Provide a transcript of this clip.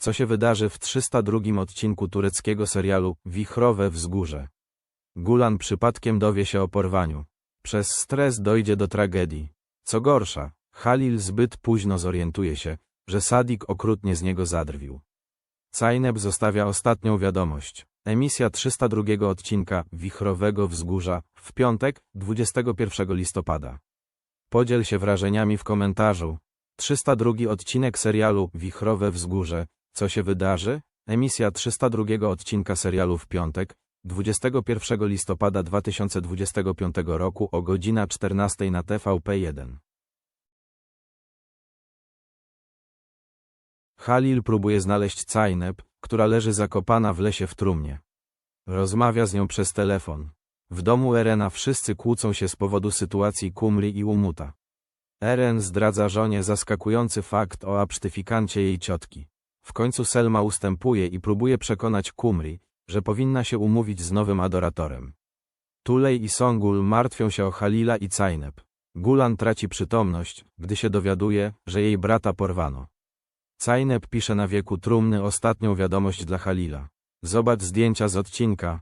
co się wydarzy w 302 odcinku tureckiego serialu Wichrowe Wzgórze. Gulan przypadkiem dowie się o porwaniu. Przez stres dojdzie do tragedii. Co gorsza, Halil zbyt późno zorientuje się, że Sadik okrutnie z niego zadrwił. Cajneb zostawia ostatnią wiadomość. Emisja 302 odcinka Wichrowego Wzgórza w piątek, 21 listopada. Podziel się wrażeniami w komentarzu. 302 odcinek serialu Wichrowe Wzgórze. Co się wydarzy? Emisja 302 odcinka serialu w piątek, 21 listopada 2025 roku o godzina 14 na TVP1. Halil próbuje znaleźć Cajneb, która leży zakopana w lesie w trumnie. Rozmawia z nią przez telefon. W domu Erena wszyscy kłócą się z powodu sytuacji Kumri i Umuta. Eren zdradza żonie zaskakujący fakt o absztyfikancie jej ciotki. W końcu Selma ustępuje i próbuje przekonać Kumri, że powinna się umówić z nowym adoratorem. Tulej i Songul martwią się o Halila i Cajneb. Gulan traci przytomność, gdy się dowiaduje, że jej brata porwano. Cajneb pisze na wieku trumny ostatnią wiadomość dla Halila. Zobacz zdjęcia z odcinka,